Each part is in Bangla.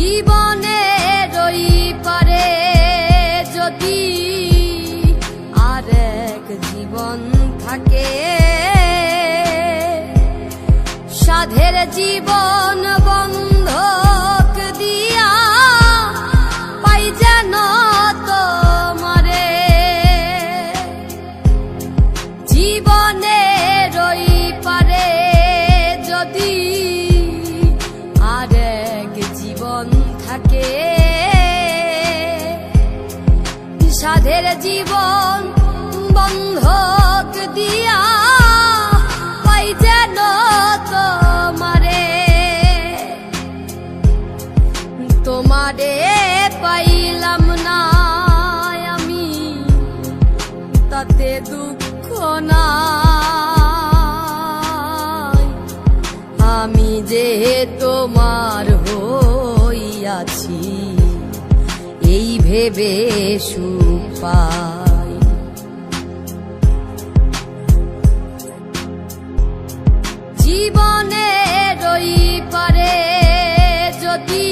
জীবনে রই পারে যদি আর এক জীবন থাকে। সাধের জীবন বন্ধক সাধের জীবন বন্ধক দিয়া পাই যেন তোমারে। তোমারে পাইলাম না আমি, তাতে দুঃখ নাই। আমি যে তোমার হইয়াছি এই ভেবে সুখ পাই। জীবনে রই পারে যদি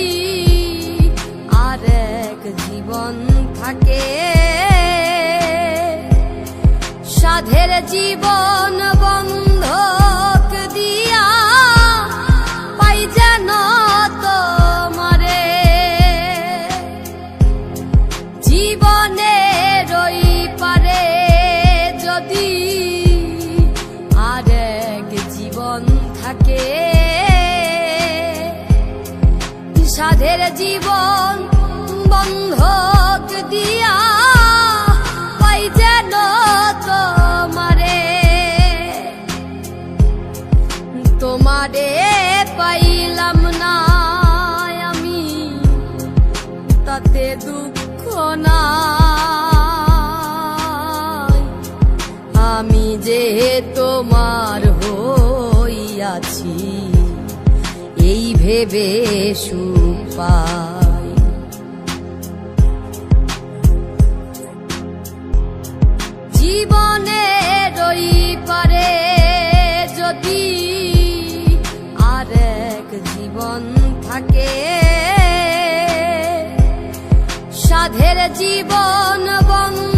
আর এক জীবন থাকে। সাধের জীবন বন্ধক জীবন বন্ধক দিয়া পাই পাইলাম না আমি তাতে দুঃখ নাই। আমি যে তোমার এই ভেবে সুখ পাই জীবনে রই পারে যদি আর এক জীবন থাকে। সাধের জীবন বন্ধক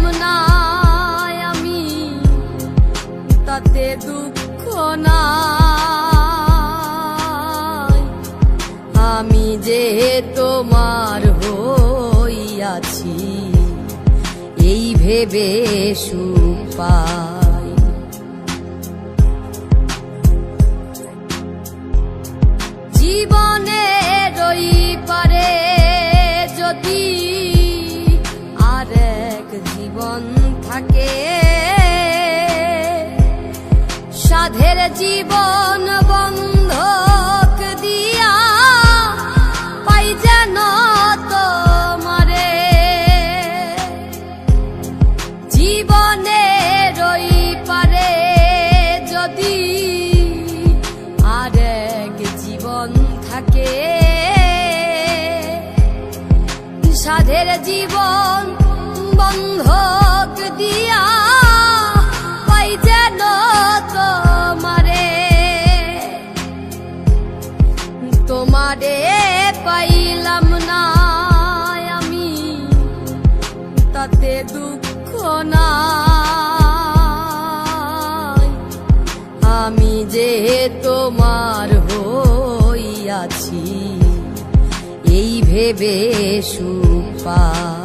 এই ভেবে সুখ পাই জীবনে রই পারে যদি আর এক জীবন থাকে। সাধের জীবন বন্ধক জীবন বন্ধক দিয়া পাই যেন তোমারে। তোমারে পাইলাম না আমি, তাতে দুঃখ নাই। আমি যে তোমার হইয়াছি, এই ভেবে সুখ পাই